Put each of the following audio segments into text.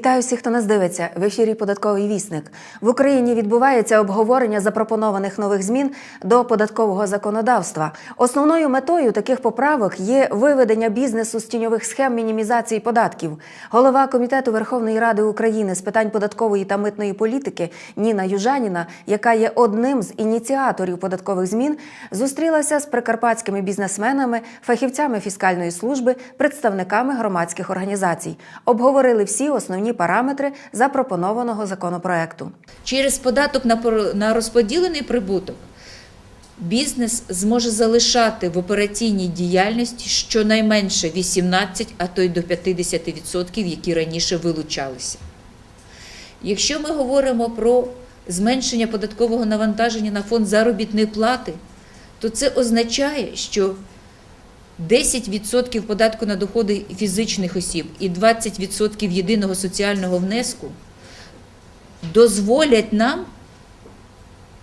Вітаю всіх, хто нас дивиться. В ефірі Податковий вісник. В Україні відбувається обговорення запропонованих нових змін до податкового законодавства. Основною метою таких поправок є виведення бізнесу з тіньових схем мінімізації податків. Голова комітету Верховної Ради України з питань податкової та митної політики Ніна Южаніна, яка є одним з ініціаторів податкових змін, зустрілася з прикарпатськими бізнесменами, фахівцями фіскальної служби, представниками громадських організацій. Обговорили всі основні параметри запропонованого законопроекту. Через податок на розподілений прибуток бізнес зможе залишати в операційній діяльності щонайменше 18, а то й до 50%, які раніше вилучалися. Якщо ми говоримо про зменшення податкового навантаження на фонд заробітної плати, то це означає, що 10% податку на доходи фізичних осіб і 20% єдиного соціального внеску дозволять нам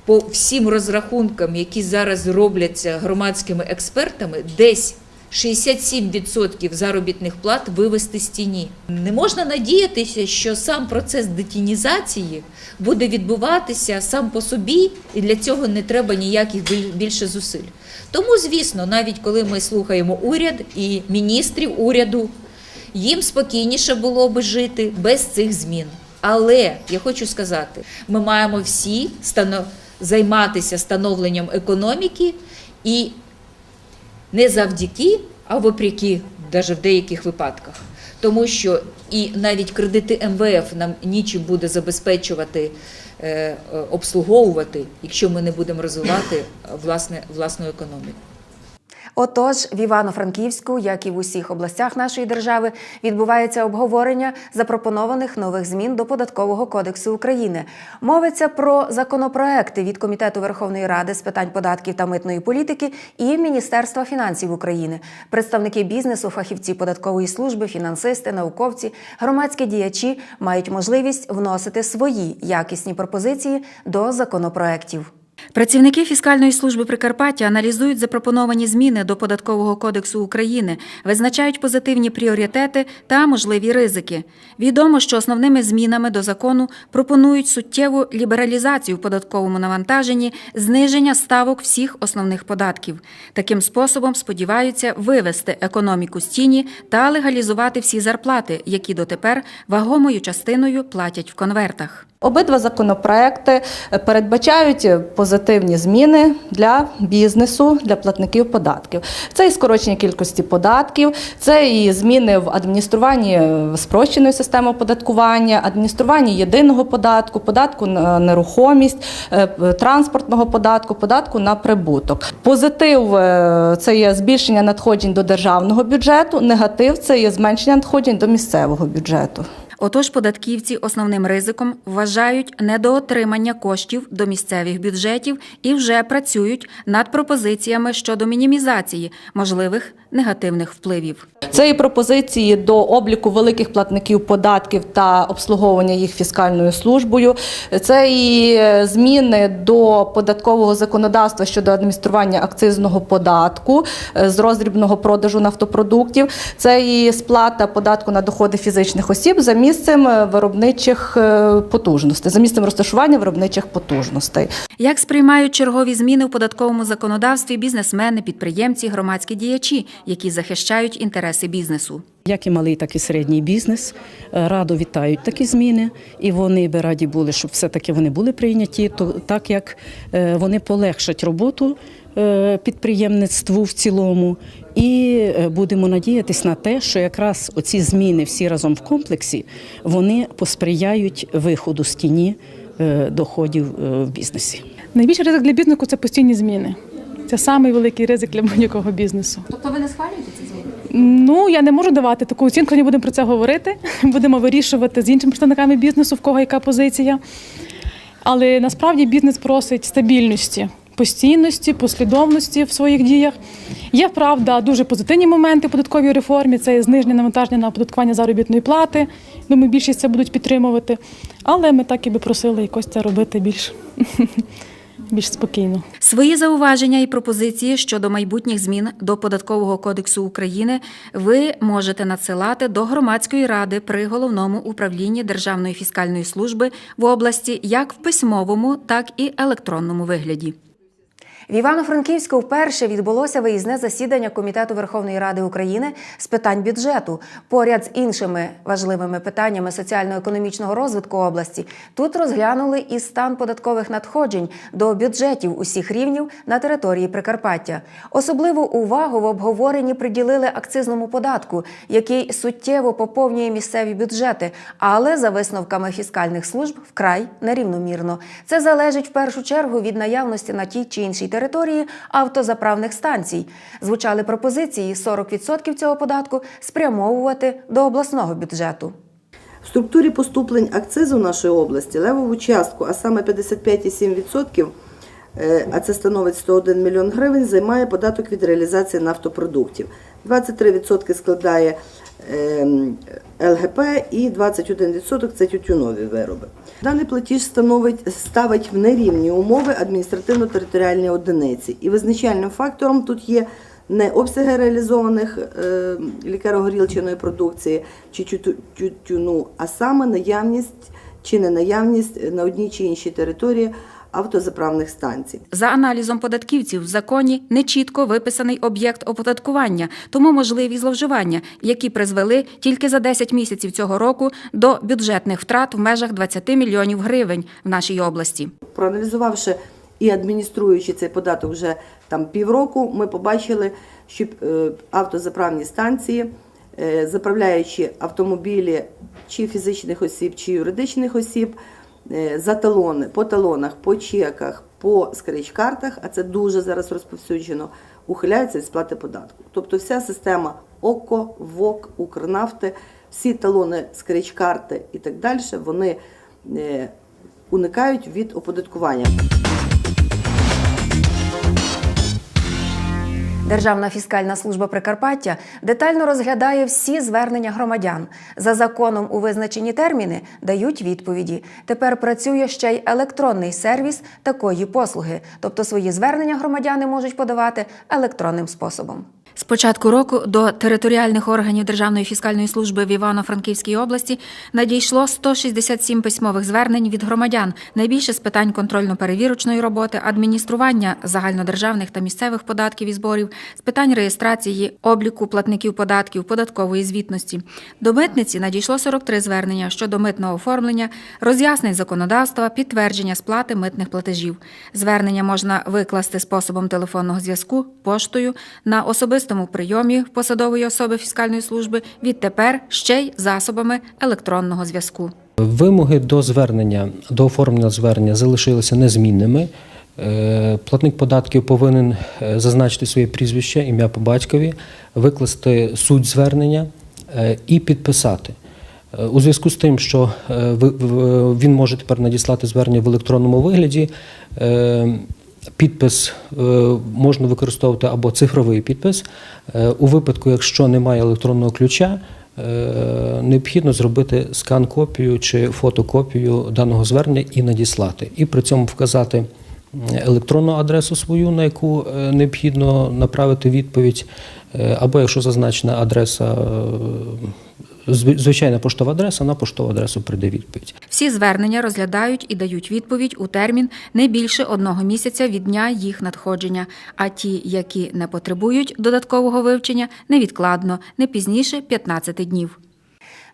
по всім розрахункам, які зараз робляться громадськими експертами, десь 67% заробітних плат вивести з тіні. Не можна надіятися, що сам процес детінізації буде відбуватися сам по собі, і для цього не треба ніяких більше зусиль. Тому, звісно, навіть коли ми слухаємо уряд і міністрів уряду, їм спокійніше було би жити без цих змін. Але я хочу сказати, ми маємо всі займатися становленням економіки і не завдяки, а вопреки, навіть в деяких випадках. Тому що і навіть кредити МВФ нам нічим буде забезпечувати, е, е, обслуговувати, якщо ми не будемо розвивати власне, власну економіку. Отож, в Івано-Франківську, як і в усіх областях нашої держави, відбувається обговорення запропонованих нових змін до податкового кодексу України. Мовиться про законопроекти від Комітету Верховної Ради з питань податків та митної політики і Міністерства фінансів України, представники бізнесу, фахівці податкової служби, фінансисти, науковці, громадські діячі мають можливість вносити свої якісні пропозиції до законопроектів. Працівники фіскальної служби Прикарпаття аналізують запропоновані зміни до податкового кодексу України, визначають позитивні пріоритети та можливі ризики. Відомо, що основними змінами до закону пропонують суттєву лібералізацію в податковому навантаженні, зниження ставок всіх основних податків. Таким способом сподіваються вивести економіку з тіні та легалізувати всі зарплати, які дотепер вагомою частиною платять в конвертах. Обидва законопроекти передбачають позитивні зміни для бізнесу, для платників податків. Це і скорочення кількості податків, це і зміни в адмініструванні спрощеної системи оподаткування, адмініструванні єдиного податку, податку на нерухомість, е, транспортного податку, податку на прибуток. Позитив е, це є збільшення надходжень до державного бюджету, негатив це є зменшення надходжень до місцевого бюджету. Отож, податківці основним ризиком вважають недоотримання коштів до місцевих бюджетів і вже працюють над пропозиціями щодо мінімізації можливих негативних впливів. Це і пропозиції до обліку великих платників податків та обслуговування їх фіскальною службою. Це і е, зміни до податкового законодавства щодо адміністрування акцизного податку е, з роздрібного продажу нафтопродуктів. Це і сплата податку на доходи фізичних осіб за місцем е, виробничих потужностей, за місцем розташування виробничих потужностей. Як сприймають чергові зміни в податковому законодавстві бізнесмени, підприємці, громадські діячі, які захищають інтереси бізнесу? Як і малий, так і середній бізнес е, радо вітають такі зміни, і вони би раді були, щоб все-таки вони були прийняті, то так як е, вони полегшать роботу е, підприємництву в цілому. І будемо надіятись на те, що якраз оці зміни всі разом в комплексі вони посприяють виходу з тіні доходів в бізнесі. Найбільший ризик для бізнесу це постійні зміни. Це самий великий ризик для будь-якого бізнесу. Тобто ви не схвалюєте ці зміни? Ну я не можу давати таку оцінку, не будемо про це говорити. Будемо вирішувати з іншими представниками бізнесу, в кого яка позиція. Але насправді бізнес просить стабільності, постійності, послідовності в своїх діях. Є правда дуже позитивні моменти в податковій реформі. Це зниження навантаження на оподаткування заробітної плати. Думаю, більшість це будуть підтримувати. Але ми так і би просили якось це робити більш більш спокійно. Свої зауваження і пропозиції щодо майбутніх змін до податкового кодексу України ви можете надсилати до громадської ради при головному управлінні Державної фіскальної служби в області як в письмовому, так і електронному вигляді. В Івано-Франківську вперше відбулося виїзне засідання Комітету Верховної Ради України з питань бюджету. Поряд з іншими важливими питаннями соціально-економічного розвитку області тут розглянули і стан податкових надходжень до бюджетів усіх рівнів на території Прикарпаття. Особливу увагу в обговоренні приділили акцизному податку, який суттєво поповнює місцеві бюджети, але за висновками фіскальних служб вкрай нерівномірно. Це залежить в першу чергу від наявності на тій чи іншій території автозаправних станцій. Звучали пропозиції 40% цього податку спрямовувати до обласного бюджету. В структурі поступлень акцизу нашої області левову частку, а саме 55,7%, е, а це становить 101 мільйон гривень, займає податок від реалізації нафтопродуктів. 23% складає ем, ЛГП і 21% це тютюнові вироби. Даний платіж становить, ставить в нерівні умови адміністративно-територіальні одиниці. І визначальним фактором тут є не обсяги реалізованих е, лікаро-горілчаної продукції чи тютю- тютюну, а саме наявність чи не наявність на одній чи іншій території автозаправних станцій. За аналізом податківців в законі нечітко виписаний об'єкт оподаткування, тому можливі зловживання, які призвели тільки за 10 місяців цього року до бюджетних втрат в межах 20 мільйонів гривень в нашій області. Проаналізувавши і адмініструючи цей податок вже там півроку, ми побачили, що е, автозаправні станції, е, заправляючи автомобілі чи фізичних осіб, чи юридичних осіб, за талони, по талонах, по чеках, по скрич-картах, а це дуже зараз розповсюджено, ухиляються від сплати податку. Тобто вся система ОКО, ВОК, Укрнафти, всі талони, скрич-карти і так далі, вони е, уникають від оподаткування. Державна фіскальна служба Прикарпаття детально розглядає всі звернення громадян. За законом у визначені терміни дають відповіді. Тепер працює ще й електронний сервіс такої послуги, тобто свої звернення громадяни можуть подавати електронним способом. З початку року до територіальних органів Державної фіскальної служби в Івано-Франківській області надійшло 167 письмових звернень від громадян, найбільше з питань контрольно-перевірочної роботи, адміністрування загальнодержавних та місцевих податків і зборів, з питань реєстрації, обліку платників податків, податкової звітності. До митниці надійшло 43 звернення щодо митного оформлення, роз'яснень законодавства, підтвердження сплати митних платежів. Звернення можна викласти способом телефонного зв'язку, поштою на особистому прийомі посадової особи фіскальної служби, відтепер ще й засобами електронного зв'язку. Вимоги до звернення, до оформлення звернення залишилися незмінними. Е, Платник податків повинен е, зазначити своє прізвище, ім'я по батькові, викласти суть звернення е, і підписати. У зв'язку з тим, що він може тепер надіслати звернення в електронному вигляді, підпис е, можна використовувати або цифровий підпис. Е, У випадку, якщо немає електронного ключа, Е, необхідно зробити скан-копію чи фотокопію даного звернення і надіслати. І при цьому вказати електронну адресу свою, на яку необхідно направити відповідь, або якщо зазначена адреса, звичайна поштова адреса, на поштову адресу прийде відповідь. Всі звернення розглядають і дають відповідь у термін не більше одного місяця від дня їх надходження. А ті, які не потребують додаткового вивчення, невідкладно, не пізніше 15 днів.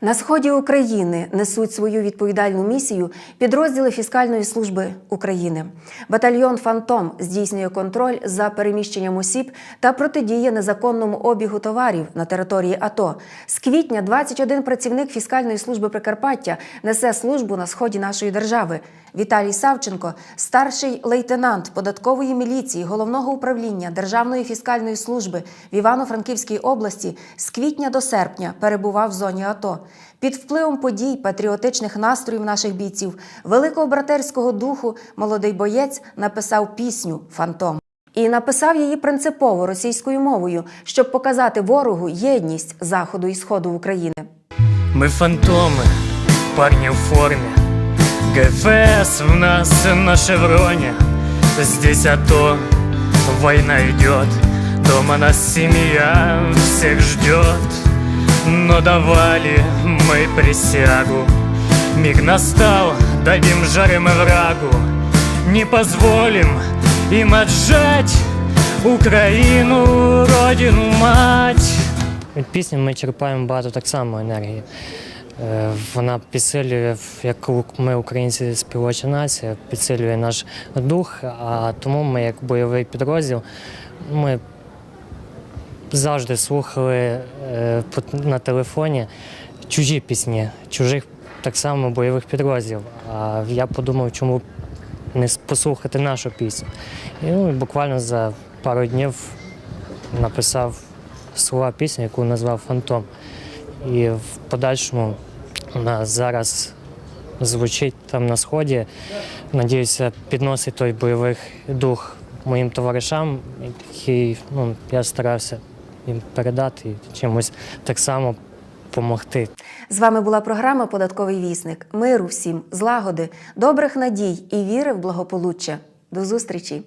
На сході України несуть свою відповідальну місію підрозділи фіскальної служби України. Батальйон Фантом здійснює контроль за переміщенням осіб та протидіє незаконному обігу товарів на території АТО. З квітня 21 працівник фіскальної служби Прикарпаття несе службу на сході нашої держави. Віталій Савченко, старший лейтенант податкової міліції головного управління Державної фіскальної служби в Івано-Франківській області з квітня до серпня перебував в зоні АТО. Під впливом подій, патріотичних настроїв наших бійців, великого братерського духу, молодий боєць написав пісню Фантом. І написав її принципово російською мовою, щоб показати ворогу єдність заходу і сходу України. Мы фантомы, парни в форме ГФС в нас на шевроне здесь а то война идет Дома нас семья всех ждет Но давали мы присягу. Миг настал, дадим жарим врагу. Не позволим им отжать Україну, родину, мать. Від пісні ми черпаємо багато так само енергії. Е, Вона підсилює, як ми, українці, співоча нація, підсилює наш дух, а тому ми, як бойовий підрозділ, ми завжди слухали е, на телефоні чужі пісні, чужих так само бойових підрозділів. А я подумав, чому не послухати нашу пісню. І ну, буквально за пару днів написав слова пісні, яку назвав Фантом. І в подальшому вона зараз звучить там на сході. Надіюся, підносить той бойовий дух моїм товаришам, який ну, я старався їм передати і чимось так само допомогти. З вами була програма Податковий вісник. Миру всім, злагоди, добрих надій і віри в благополуччя. До зустрічі!